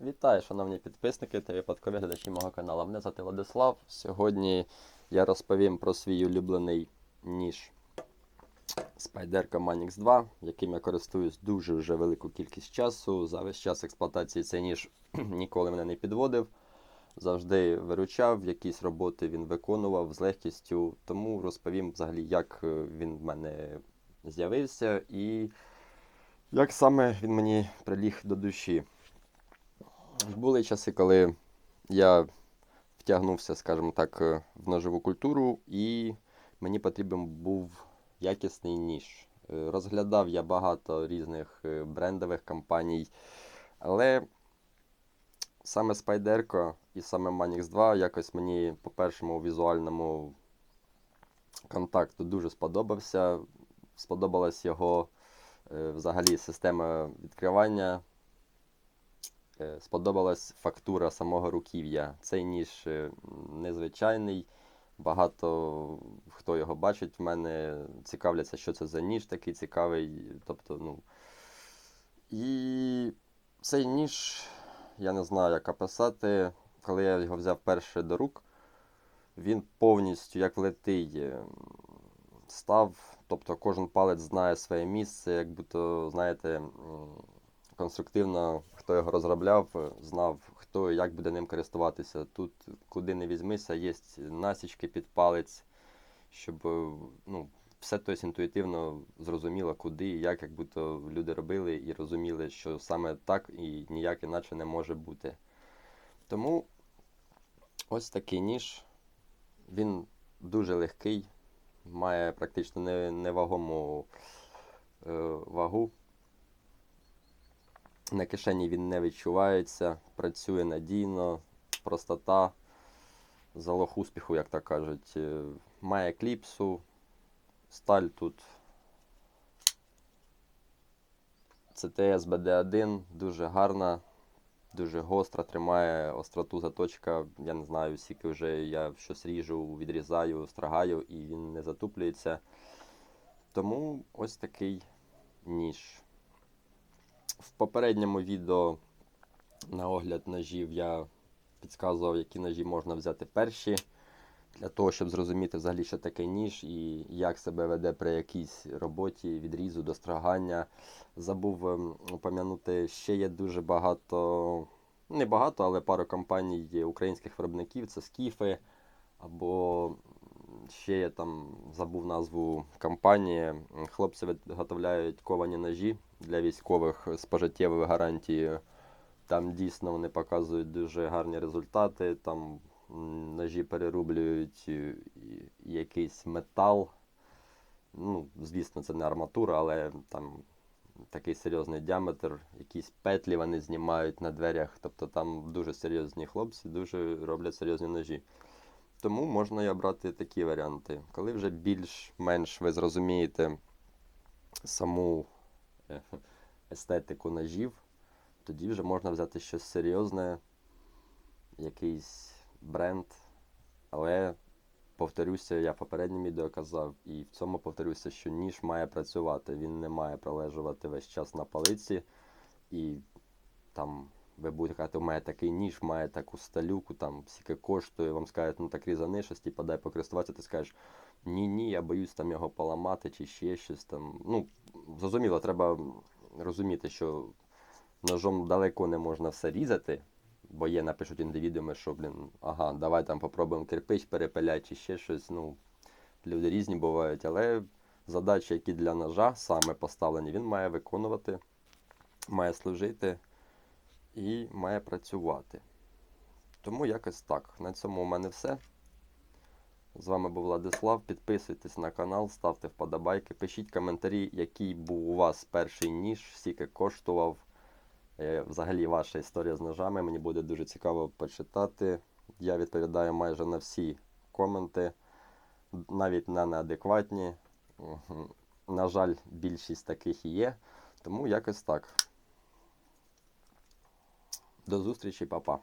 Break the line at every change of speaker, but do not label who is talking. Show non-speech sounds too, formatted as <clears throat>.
Вітаю, шановні підписники та випадкові глядачі мого каналу. Мене звати Владислав. Сьогодні я розповім про свій улюблений ніж Spyderco Manix 2, яким я користуюсь дуже вже велику кількість часу. За весь час експлуатації цей ніж <clears throat> ніколи мене не підводив. Завжди виручав, якісь роботи він виконував з легкістю. Тому розповім взагалі, як е, він в мене з'явився і як саме він мені приліг до душі. Були часи, коли я втягнувся, скажімо так, е, в ножову культуру, і мені потрібен був якісний ніж. Е, Розглядав я багато різних е, брендових компаній, але саме Spyderco і саме Manix 2 якось мені по першому візуальному контакту дуже сподобався. Сподобалась його взагалі система відкривання. Е, Сподобалась фактура самого руків'я. Цей ніж е, незвичайний. Багато хто його бачить в мене, цікавляться, що це за ніж такий цікавий. Тобто, ну. І цей ніж, я не знаю, як описати. Коли я його взяв перше до рук, він повністю як влитий е, став. Тобто кожен палець знає своє місце, як будто, знаєте, конструктивно, хто його розробляв, знав, хто і як буде ним користуватися. Тут, куди не візьмися, є насічки під палець, щоб е, ну, все тобто, інтуїтивно зрозуміло, куди і як, як будто люди робили і розуміли, що саме так і ніяк іначе не може бути. Тому ось такий ніж. Він дуже легкий, має практично невагому е, вагу. На кишені він не відчувається, працює надійно, простота, залог успіху, як то кажуть. Е, Має кліпсу, сталь тут CTS BD1, дуже гарна, дуже гостра, тримає остроту заточка. Я не знаю, скільки вже я щось ріжу, відрізаю, страгаю і він не затуплюється. Тому ось такий ніж. В попередньому відео на огляд ножів я підказував, які ножі можна взяти перші, для того, щоб зрозуміти взагалі, що таке ніж і як себе веде при якійсь роботі, відрізу, дострагання. Забув ем, упомянути, ще є дуже багато, не багато, але пару компаній українських виробників, це скіфи, або ще я там забув назву компанії. Хлопці виготовляють ковані ножі для військових з пожиттєвою гарантією. Там дійсно вони показують дуже гарні результати. Там ножі перерублюють якийсь метал. Ну, звісно, це не арматура, але там такий серйозний діаметр, якісь петлі вони знімають на дверях. Тобто там дуже серйозні хлопці, дуже роблять серйозні ножі. Тому можна і обрати такі варіанти. Коли вже більш-менш ви зрозумієте саму <laughs> естетику ножів, тоді вже можна взяти щось серйозне, якийсь бренд. Але повторюся, я в попередньому відео казав, і в цьому повторюся, що ніж має працювати. Він не має пролежувати весь час на палиці. І там ви будете казати, у мене такий ніж, має таку сталюку, там скільки коштує, вам скажуть, ну так різани щось, типу, дай покористуватися, ти скажеш, ні, ні, я боюсь там його поламати чи ще щось там. Ну, зрозуміло, треба розуміти, що ножом далеко не можна все різати, бо є, напишуть індивідуми, що, блін, ага, давай там попробуємо кирпич перепиляти чи ще щось. Ну, люди різні бувають, але задачі, які для ножа саме поставлені, він має виконувати, має служити і має працювати. Тому якось так. На цьому у мене все. З вами був Владислав. Підписуйтесь на канал, ставте вподобайки, пишіть коментарі, який був у вас перший ніж, скільки коштував. Е, Взагалі ваша історія з ножами. Мені буде дуже цікаво почитати. Я відповідаю майже на всі коменти, навіть на неадекватні. На жаль, більшість таких є. Тому якось так. До зустрічі, па-па.